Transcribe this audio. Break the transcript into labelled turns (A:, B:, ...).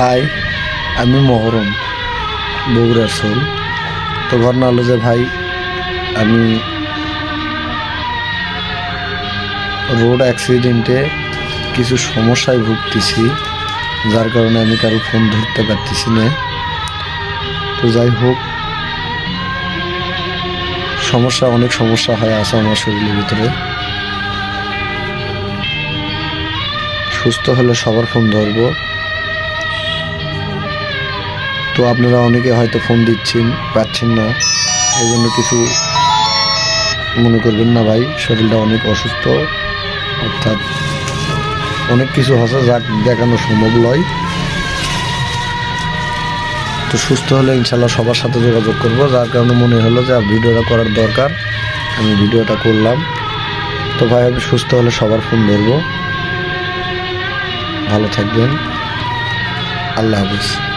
A: High, আমি মহরম বগুড়ার soul তো ঘটনা হলো যে ভাই, আমি রোড অ্যাক্সিডেন্টে কিছু সমস্যায় ভুগতেছি, যার কারণে আমি কারও ফোন ধরতে পারতেছি না। তো যাই হোক, সমস্যা, অনেক সমস্যা হয় আছে আমার শরীরের ভিতরে। সুস্থ হলে সবার ফোন ধরবো। তো আপনারা অনেকে হয়তো ফোন দিচ্ছেন, পাচ্ছেন না। এই জন্য কিছু মনে করবেন না ভাই, শরীরটা অনেক অসুস্থ। অর্থাৎ অনেক কিছু হচ্ছে যা দেখানো সম্ভব নয়। তো সুস্থ হলে ইনশাল্লাহ সবার সাথে যোগাযোগ করব। যার কারণে মনে হলো যে ভিডিওটা করার দরকার। আমি ভিডিওটা করলাম। তো ভাই, আমি সুস্থ হলে সবার ফোন ধরবো। ভালো থাকবেন। আল্লাহ হাফিজ।